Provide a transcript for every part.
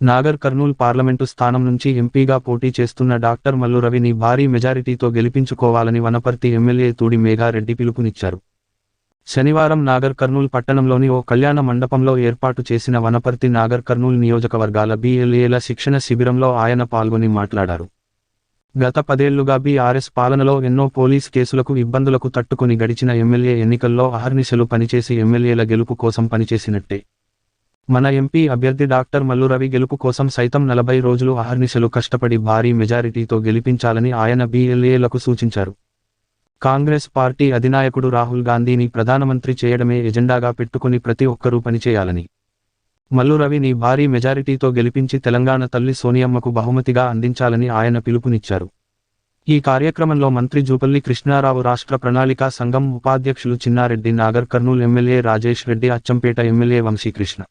Nagar Kurnool parliament స్థానం నుంచి ఎంపీగా పోటీ చేస్తున్న డాక్టర్ మల్లు రవిని భారీ మెజారిటీతో గెలిపించుకోవాలని వనపర్తి ఎమ్మెల్యే తూడి మేఘారెడ్డి పిలుపునిచ్చారు. శనివారం నాగర్ కర్నూల్ పట్టణంలోని ఓ కళ్యాణ మండపంలో ఏర్పాటు చేసిన వనపర్తి నాగర్ కర్నూల్ నియోజకవర్గాల బీఎల్ఏల శిక్షణ శిబిరంలో ఆయన పాల్గొని మాట్లాడారు. గత పదేళ్ళుగా బీఆర్ఎస్ పాలనలో ఎన్నో పోలీస్ కేసులకు ఇబ్బందులకు తట్టుకుని గడిచిన ఎమ్మెల్యే ఎన్నికల్లో అహర్నిశలు పనిచేసి ఎమ్మెల్యేల గెలుపు కోసం పనిచేసినట్టే. మన ఎంపీ అభ్యర్థి డాక్టర్ మల్లురవి గెలుపు కోసం సైతం నలభై రోజులు అహర్నిశలు కష్టపడి భారీ మెజారిటీతో గెలిపించాలని ఆయన బీఎల్ఏలకు సూచించారు. కాంగ్రెస్ పార్టీ అధినాయకుడు రాహుల్ గాంధీని ప్రధానమంత్రి చేయడమే ఎజెండాగా పెట్టుకుని ప్రతి ఒక్కరూ పనిచేయాలని మల్లురవిని భారీ మెజారిటీతో గెలిపించి తెలంగాణ తల్లి సోనియమ్మకు బహుమతిగా అందించాలని ఆయన పిలుపునిచ్చారు. ఈ కార్యక్రమంలో మంత్రి జూపల్లి కృష్ణారావు రాష్ట్ర ప్రణాళికా సంఘం ఉపాధ్యక్షులు Chinnareddy Nagar Kurnool MLA Rajesh Reddy Achampet MLA Vamsikrishna.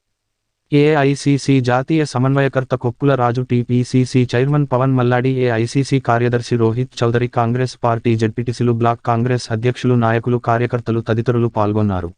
AICC జాతీయ సమన్వయకర్త Koppula Raju TPCC chairman Pavan Malladi AICC కార్యదర్శి రోహిత్ చౌదరి కాంగ్రెస్ పార్టీ జడ్పీటీసీలు బ్లాక్ కాంగ్రెస్ అధ్యక్షులు నాయకులు కార్యకర్తలు తదితరులు పాల్గొన్నారు.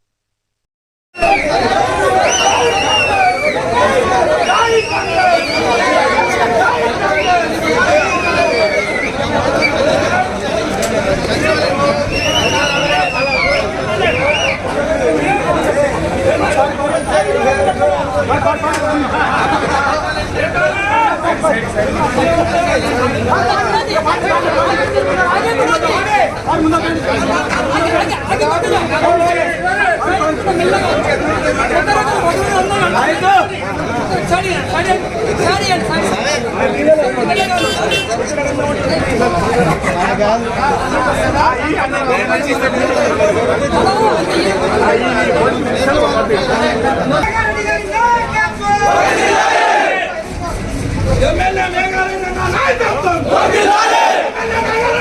ఎమ్మెల్యే మేఘాలయ నాయకత్వం ఎమ్మెల్యే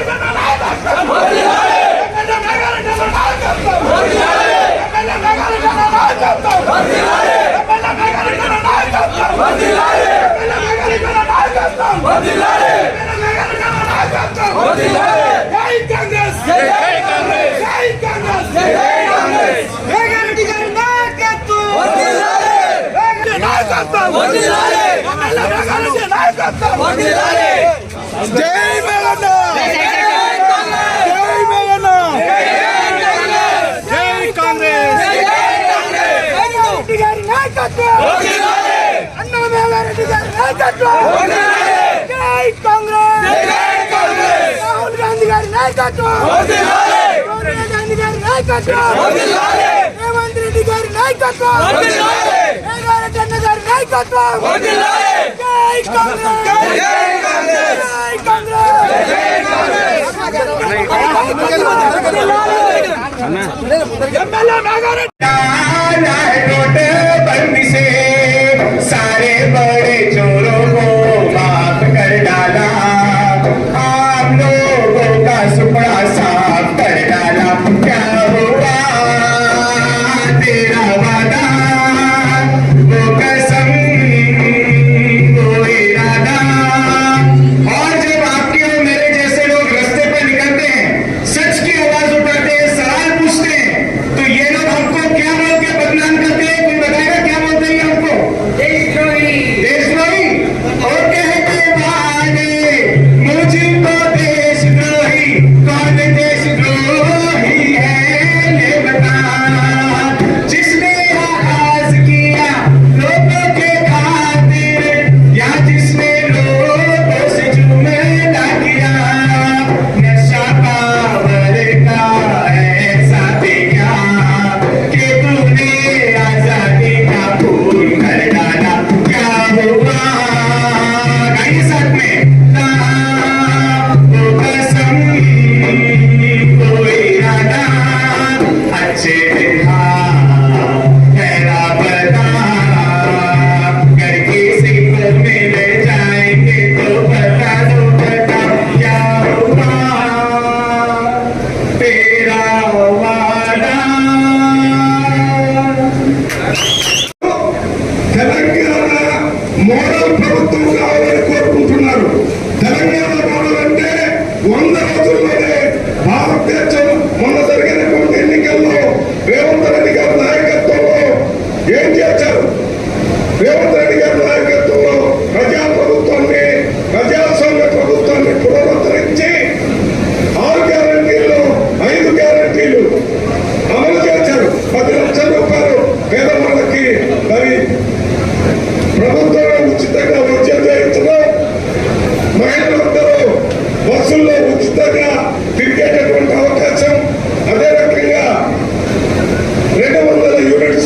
మేఘాలయ నాయకత్వం ఎమ్మెల్యే మేఘాలయ నాయకత్వం ఎమ్మెల్యే మేఘాలయ నాయకత్వం ఎమ్మెల్యే మేఘాలయ నాయకత్వం ఎమ్మెల్యే మేఘాలయ నాయకత్వం ఎమ్మెల్యే మేఘాలయ నాయకత్వం జై కాంగ్రెస్ జై కాంగ్రెస్ జై కాంగ్రెస్ జై కాంగ్రెస్ మేఘారెడ్డి గారి నాయకత్వం మేఘారెడ్డి నాయకత్వం ఎమ్మెల్యే మేఘాలయ నాయకత్వం జై మేఘన్న జై మేఘన్న జై కాంగ్రెస్. మేఘారెడ్డి గారి నాయకత్వం అన్న మేఘారెడ్డి గారి నాయకత్వం జై కాంగ్రెస్. రాహుల్ గాంధీ గారి నాయకత్వం సోనియా గాంధీ గారి నాయకత్వం రేవంత్ రెడ్డి గారి నాయకత్వం అన్న గారి నాయకత్వం జై కాంగ్రెస్! జై కాంగ్రెస్! ఎమ్మెల్యే మేఘారెడ్డి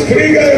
Krieger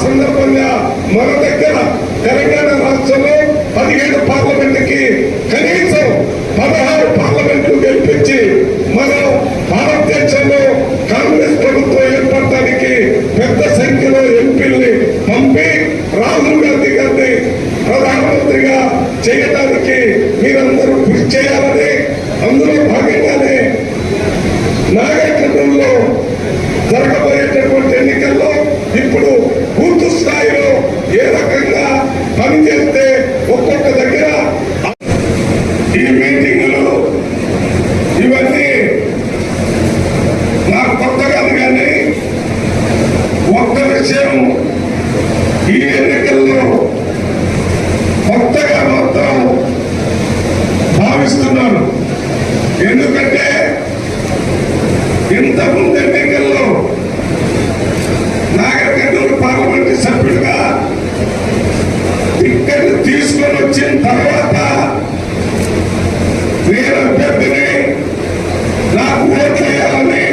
సందర్భంగా మన దగ్గర తెలంగాణ రాష్ట్రంలో పదిహేడు పార్లమెంట్కి కనీసం పదహారు పార్లమెంట్లు గెలిపించి మనం భారతదేశంలో కాంగ్రెస్ ప్రభుత్వం ఏర్పడటానికి పెద్ద సంఖ్యలో ఎంపీల్ని పంపి రాహుల్ గాంధీ గారిని ప్రధానమంత్రిగా చేయడానికి మీరందరూ కృషి చేయాలని అందులో భాగంగానే నాగరికతంలో జరగబోయేటటువంటి ఎన్నికల్లో ఇప్పుడు బూత్ స్థాయిలో ఏ రకంగా పనిచేస్తే ఒక్కొక్క దగ్గర ఈ మీటింగులు ఇవన్నీ నాకు కొత్త కాదు కానీ ఒక్క విషయం ఈ ఎన్నికల్లో కొత్తగా మాత్రం భావిస్తున్నాను ఎందుకంటే ఇంతకుముందు ఎన్నికల్లో నాగర్ కర్నూలు పార్లమెంటు సభ్యుడిగా టికెట్ తీసుకొని వచ్చిన తర్వాత నేను అభ్యర్థిని నాకు ఓట్లు వేయాలని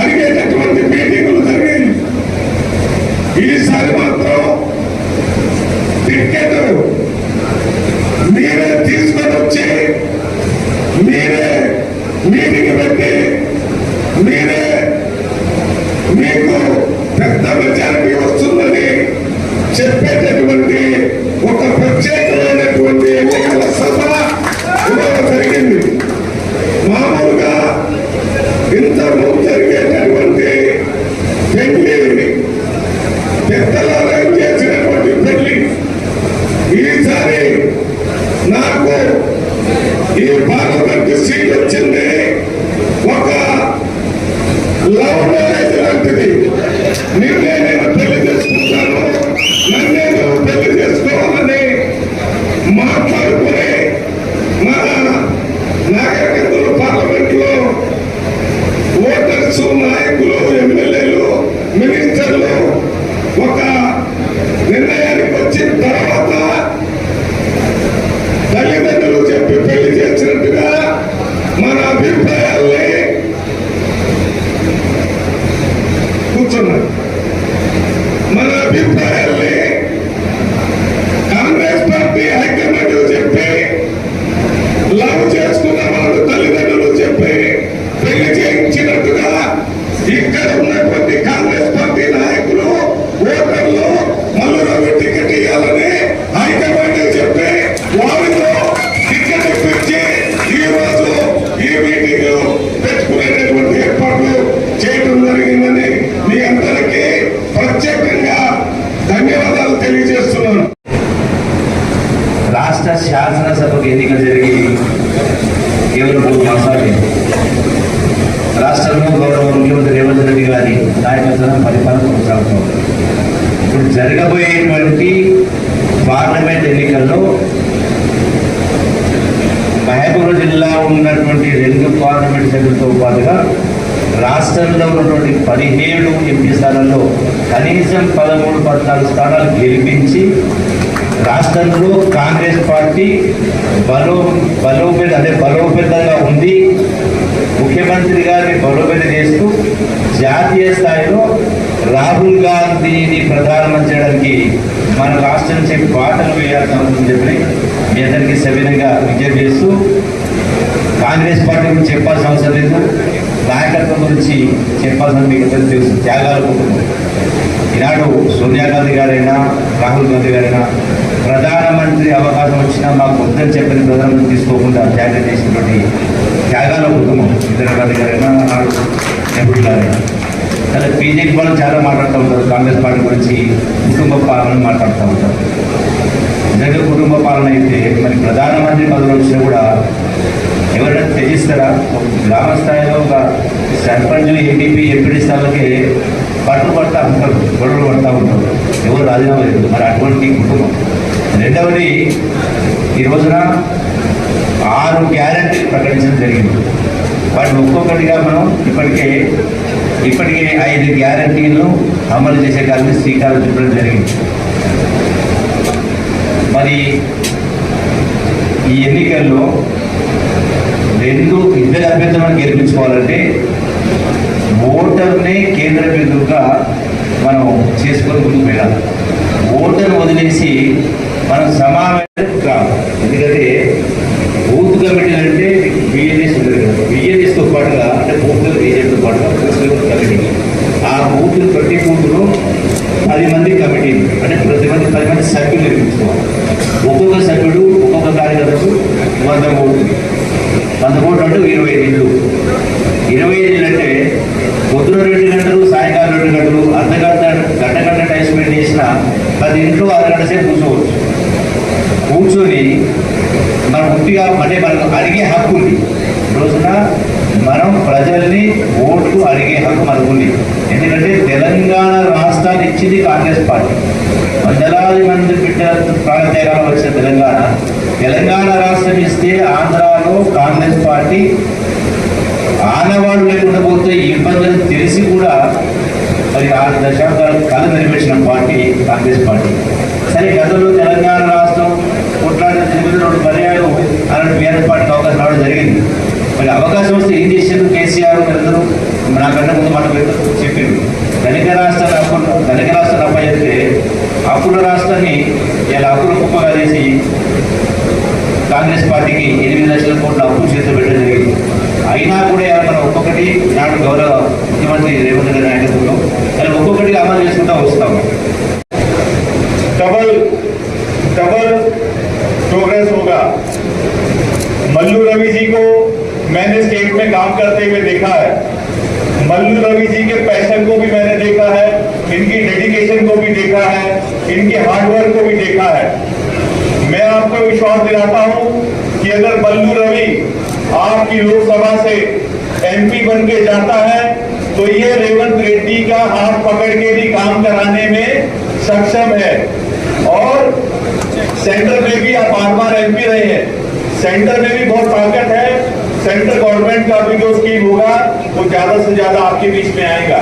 అడిగేటటువంటి మీటింగులు జరిగాయి ఈసారి మాత్రం టికెట్ మీరే తీసుకొని వచ్చి మీరే ఓటర్స్ నాయకులు ఇక్కడ ఉన్నటువంటి కాంగ్రెస్ పార్టీ నాయకులు ఓటర్లు మల్లరావు టికెట్ ఇవ్వాలని హైకమాండ్ చెప్పి వారితో టికెట్ ఇప్పించి ఈ రోజు ఈ మీటింగ్ పెట్టుకునేటటువంటి ఏర్పాట్లు చేయడం జరిగిందని మీ అందరికీ ప్రత్యేకంగా ధన్యవాదాలు తెలియజేస్తున్నాను. రాష్ట్ర శాసనసభకు ఎన్నిక జరిగి కేవలం మూడు మాసాలు. రాష్ట్రంలో గౌరవ ముఖ్యమంత్రి రేవంత్ రెడ్డి గారి నాయకత్వం పరిపాలన కొనసాగుతుంది. ఇప్పుడు జరగబోయేటువంటి పార్లమెంట్ ఎన్నికల్లో మహబూబ్ జిల్లా ఉన్నటువంటి రెండు పార్లమెంట్ సభ్యులతో పాటుగా రాష్ట్రంలో ఉన్నటువంటి పదిహేడు ఎంపీ స్థానాల్లో కనీసం పదమూడు పద్నాలుగు స్థానాలు గెలిపించి రాష్ట్రంలో కాంగ్రెస్ పార్టీ బలో బలోపేత అదే బలోపేతంగా ఉంది. ముఖ్యమంత్రిగా జాతీయ స్థాయిలో రాహుల్ గాంధీని ప్రధానం చేయడానికి మన రాష్ట్రం నుంచి బాటలు వేయాల్సిన అవసరం చెప్పి మీ అందరికీ సవినంగా విజ్ఞప్తి చేస్తూ కాంగ్రెస్ పార్టీ గురించి చెప్పాల్సిన అవసరం లేదు. నాయకత్వం గురించి చెప్పాల్సిన మీకు అందరికీ తెలుసు. త్యాగాలు ఈనాడు సోనియా గాంధీ గారైనా రాహుల్ గాంధీ గారైనా ప్రధానమంత్రి అవకాశం వచ్చినా మాకు వద్దని చెప్పిన ప్రధానమంత్రి తీసుకోకుండా త్యాగం చేసినటువంటి త్యాగాల కుటుంబం ఇందిరాగాంధీ గారైనా నాడు నెహ్రూ గారైనా అలా బీజేపీ వాళ్ళు చాలా మాట్లాడుతూ ఉంటారు కాంగ్రెస్ పార్టీ గురించి కుటుంబ పాలన మాట్లాడుతూ ఉంటారు. నిజంగా కుటుంబ పాలన అయితే మరి ప్రధానమంత్రి పదవి వచ్చినా కూడా ఎవరైనా త్యజిస్తారా? ఒక గ్రామ స్థాయిలో ఒక సర్పంచ్ ఎంపీపీ ఎంపీడీ స్థాయిలకి పట్టు పడతా ఉంటారు గొడవలు పడతా ఉంటారు. ఎవరు రాజీనామా లేదు మరి అటువంటి కుటుంబం. రెండవది ఈ రోజున ఆరు గ్యారెంటీ ప్రకటించడం జరిగింది. వాటిని ఒక్కొక్కటిగా మనం ఇప్పటికే ఇప్పటికే ఐదు గ్యారెంటీలను అమలు చేసే కాలని శ్రీకారం చుట్టడం జరిగింది. మరి ఈ ఎన్నికల్లో రెండు ఇద్దరు అభ్యర్థులను గెలిపించుకోవాలంటే ఓటర్నే కేంద్ర బిందువుగా మనం చేసుకొని ముందుకు వెళ్ళాలి. ఓటర్ వదిలేసి మనం సమానమైనది కాదు. ఎందుకంటే బూత్ కమిటీ అంటే బిఎన్ఎస్ బిఎన్ఎస్తో పాటుగా అంటే బూత్ బీజేపీతో పాటుగా కమిటీ. ఆ బూత్ ప్రతి బూత్లో పది మంది కమిటీ అంటే ప్రతి మంది పది మంది సభ్యులు నిర్మించుకోవాలి. ఒక్కొక్క సభ్యుడు ఒక్కొక్క కార్యకర్తకు వంద కోట్లు వంద కోట్లు అంటే ఇరవై ఐదు ఇరవై ఐదు అంటే పొద్దున రెండు గంటలు సాయంకాలం రెండు గంటలు అర్ధగంట గంట గంట టైం స్పెండ్ చేసిన పది ఇంట్లో పూర్తిగా ఉట్టిగా అంటే మనకు అడిగే హక్కు ఉంది. రోజున మనం ప్రజల్ని ఓట్లు అడిగే హక్కు మనకు ఉంది. ఎందుకంటే తెలంగాణ రాష్ట్రాన్ని ఇచ్చింది కాంగ్రెస్ పార్టీ. వందలాది మంది బిడ్డ ప్రాణత్యాగాలు వచ్చిన తెలంగాణ. తెలంగాణ రాష్ట్రం ఇస్తే ఆంధ్రాలో కాంగ్రెస్ పార్టీ ఆనవాళ్ళు లేకుండా పోతే ఇబ్బందులు తెలిసి కూడా మరి ఆరు దశాబ్దాలు కళ నిర్మించిన పార్టీ కాంగ్రెస్ పార్టీ. సరే గతంలో తెలంగాణ రాష్ట్రం కొట్లాడిన తెలుగు రెండు అలాంటి ఏర్పాటు అవకాశం రావడం జరిగింది. మరి అవకాశం వస్తే ఏం చేశారు? కేసీఆర్ అందరూ నాకంటే ముందు మాట పెద్ద చెప్పింది ధనిక రాష్ట్రాలు అప్పుడు ధనిక రాష్ట్రాలు అప్పచెప్తే అప్పుల రాష్ట్రాన్ని ఇలా అప్పులు కుప్పగా చేసి కాంగ్రెస్ పార్టీకి ఎనిమిది లక్షల కోట్ల అప్పులు చేతులు పెట్టడం జరిగింది. అయినా కూడా మనం ఒక్కొక్కటి నాడు గౌరవ ముఖ్యమంత్రి రేవంత్ రెడ్డి నాయకత్వంలో మనం ఒక్కొక్కటి అమలు చేసుకుంటా వస్తాం. డబల్ డబల్ ప్రోగ్రెస్ ఒక. मल्लू रवि जी को मैंने स्टेट में काम करते हुए देखा है। मल्लू रवि जी के पैशन को भी मैंने देखा है, इनकी डेडिकेशन को भी देखा है, इनके हार्डवर्क को भी देखा है। मैं आपको विश्वास दिलाता हूँ कि अगर मल्लू रवि आपकी लोकसभा से एमपी बन के जाता है तो ये रेवंत रेड्डी का हाथ पकड़ के भी काम कराने में सक्षम है। और सेंटर में भी आप बार बार एमपी रहे हैं। सेंटर में भी बहुत ताकत है। सेंट्रल गवर्नमेंट का भी जो स्कीम होगा, वो ज़्यादा से ज़्यादा आपके बीच में आएगा।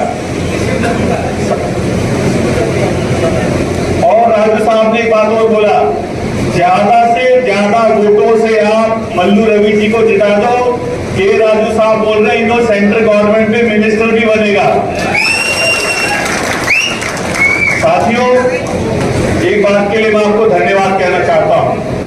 और राज्य साहब ने एक बात और बोला, ज़्यादा से ज़्यादा वोटों से आप मल्लू रवि जी को जिता दो। ये राजू साहब बोल रहे हैं सेंट्रल गवर्नमेंट में मिनिस्टर भी बनेगा। साथियों, एक बात के लिए मैं आपको धन्यवाद